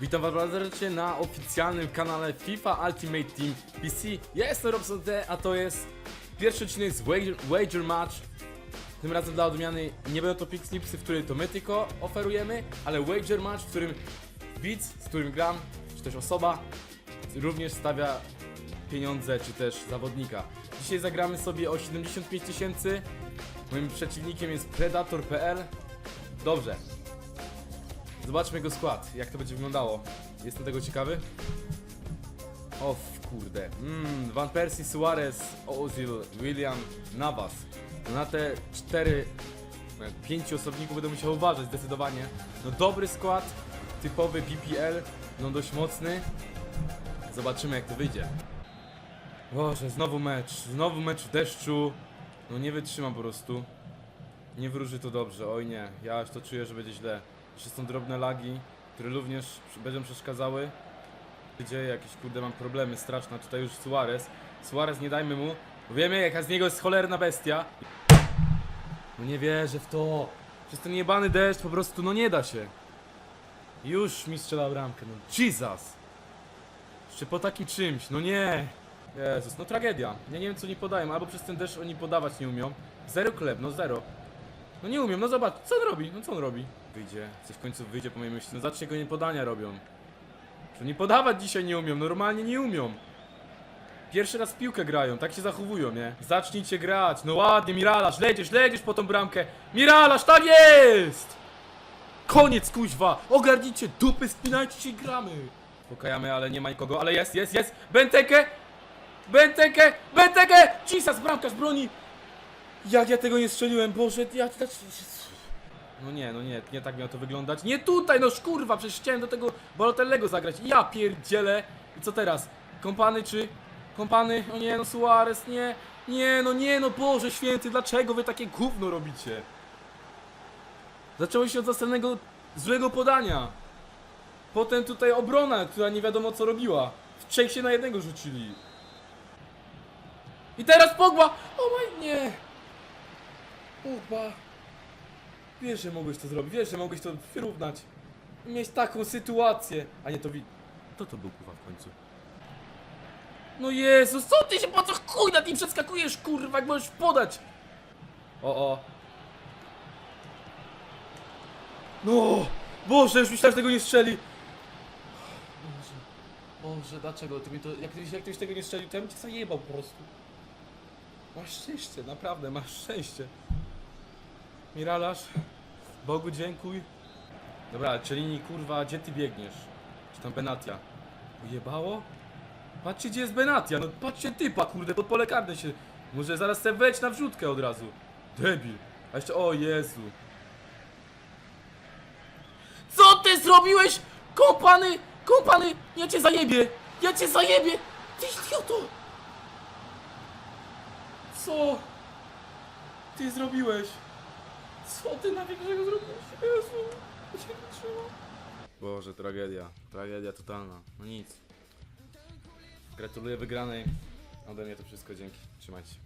Witam was bardzo serdecznie na oficjalnym kanale FIFA Ultimate Team PC. Ja jestem Robson D, a to jest pierwszy odcinek z Wager, wager Match. Tym razem dla odmiany nie będą to Pixnipsy, w której to my tylko oferujemy, ale Wager Match, w którym widz, z którym gram, czy też osoba, również stawia pieniądze, czy też zawodnika. Dzisiaj zagramy sobie o 75 tysięcy. Moim przeciwnikiem jest Predator.pl. Dobrze, Zobaczmy jego skład, jak to będzie wyglądało. Jestem tego ciekawy. O kurde. Mm, Van Persie, Suarez, Ozil, William, Navas. No na te cztery, e, pięciu osobników będę musiał uważać zdecydowanie. No dobry skład, typowy BPL, no dość mocny. Zobaczymy jak to wyjdzie. Boże, znowu mecz, znowu mecz w deszczu. No nie wytrzymam po prostu. Nie wróży to dobrze, oj nie, ja aż to czuję, że będzie źle. Jeszcze są drobne lagi, które również będą przeszkadzały. Dzieje jakieś kurde mam problemy straszne, tutaj już Suarez. Suarez nie dajmy mu, wiemy jaka z niego jest cholerna bestia. No nie wierzę w to. Przez ten jebany deszcz po prostu no nie da się. Już mi strzela bramkę, no Jesus. Jeszcze po takim czymś, no nie. Jezus, no tragedia. Ja nie wiem co oni podają, albo przez ten deszcz oni podawać nie umią. Zero chleb, no zero. No nie umiem, no zobacz, co on robi? No co on robi? Wyjdzie, coś w końcu wyjdzie po mojej myśli. No zobaczcie, go nie podania robią. Że nie podawać dzisiaj nie umią, normalnie nie umią. Pierwszy raz piłkę grają, tak się zachowują, nie? Zacznijcie grać, no ładnie, Miralasz, lecisz, lecisz po tą bramkę. Miralasz, tak jest! Koniec, kuźwa! Ogarnijcie dupy, spinajcie się i gramy! Pokajamy, ale nie ma nikogo, ale jest, jest, jest! Bentekę! Bentekę! Bentekę! Cisas, bramkarz broni! Jak ja tego nie strzeliłem, Boże, ja... No nie, no nie, nie tak miało to wyglądać. Nie tutaj, no szkurwa, przecież chciałem do tego Balotellego zagrać. Ja pierdzielę. I co teraz? Kompany czy... Kompany? O nie, no Suarez, nie. Nie, no nie, no Boże święty, dlaczego wy takie gówno robicie? Zaczęło się od zastanego złego podania. Potem tutaj obrona, która nie wiadomo co robiła. W trzech się na jednego rzucili. I teraz Pogba! O maj, nie! Pogba. Wiesz, że mogłeś to zrobić, wiesz, że mogłeś to wyrównać. Mieć taką sytuację. A nie, to wi... Kto to był kurwa w końcu? No Jezus, co ty się po co chuj na tym przeskakujesz, kurwa, jak możesz podać? O, o. No! Boże, już myślałem, że tego nie strzeli. Boże, Boże, dlaczego ty mi to... Jak ty, jak byś tego nie strzelił, to ja bym cię zajebał po prostu. Masz szczęście, naprawdę, masz szczęście. Miralasz, Bogu dziękuj. Dobra, Celini, kurwa, gdzie ty biegniesz? Czy tam Benatia? Ujebało? Patrzcie, gdzie jest Benatia, no patrzcie typa, kurde, pod pole karne się... Może zaraz se wejdź na wrzutkę od razu. Debil. A jeszcze, o Jezu. Co ty zrobiłeś? Kompany, kompany, ja cię zajebie, ja cię zajebie. Ty idioto. Co? Ty zrobiłeś? Co ty na większego zrobiłeś? Jezu, się nie trzymam. Boże, tragedia. Tragedia totalna. No nic. Gratuluję wygranej. Ode mnie to wszystko, dzięki. Trzymajcie się.